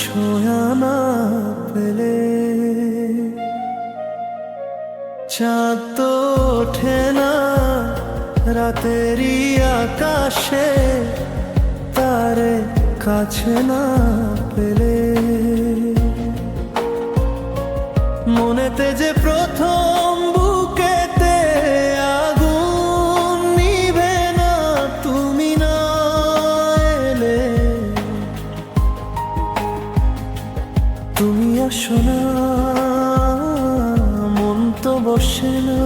ছোঁয়া না পেলে? চাঁদ তো ওঠে না রাতেরই আকাশে, তারে কাছে না পেলে। মনেতে যে বসে না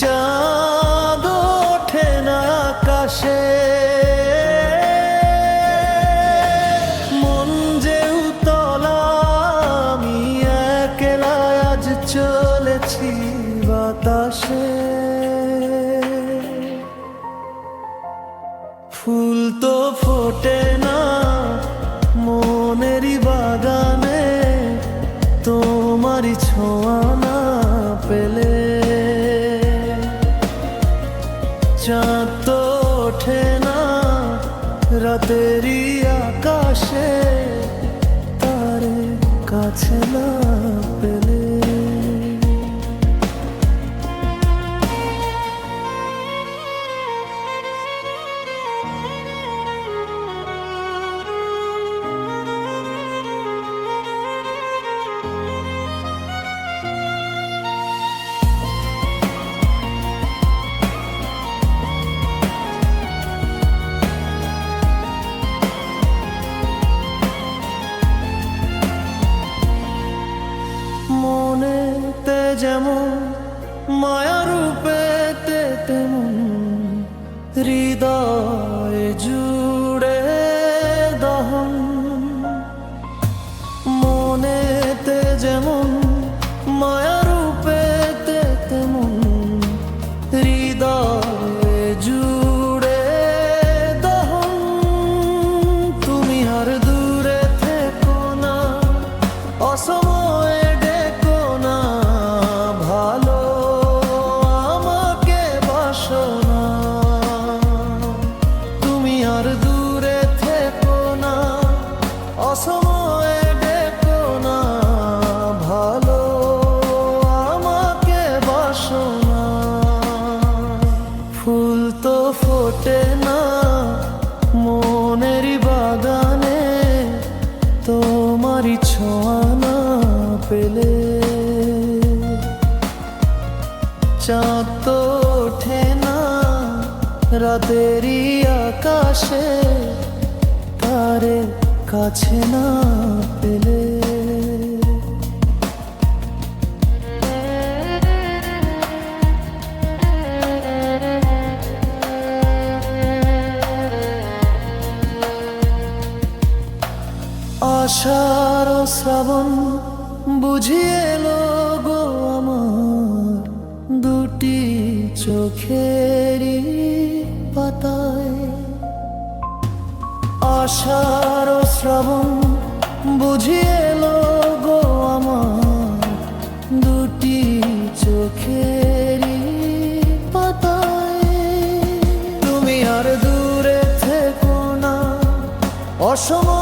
চাঁদ ওঠে না আকাশে। মন যে উতলা, আমি একলা আজ চলেছি বাতাসে। ফুল তো ওঠে না রাতেরই আকাশে তারে কাছে না মনেতে যেমন মায়া রূপেতে তেমন হৃদয় জুড়ে পেলে চাঁদ তো ওঠে না রাতেরই আকাশে তারে কাছে না পেলে। আষাঢ় শ্রাবণ বুঝিয়ে গো আমার দুটি চোখেরই পাতায়। ও শ্রাবণ বুঝিয়ে গো আমার দুটি চোখেরই পাতায়। তুমি আর দূরে থেকো না অসময়ে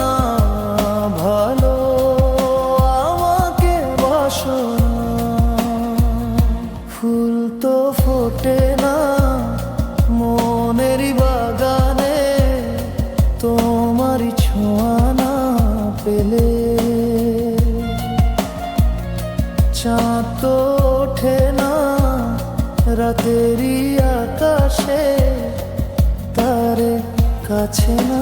না, ভালো আমাকে ফুল তো ফোটে না মনেরই বাগানে পেলে। ওঠে না আকাশে, তারে কাছে না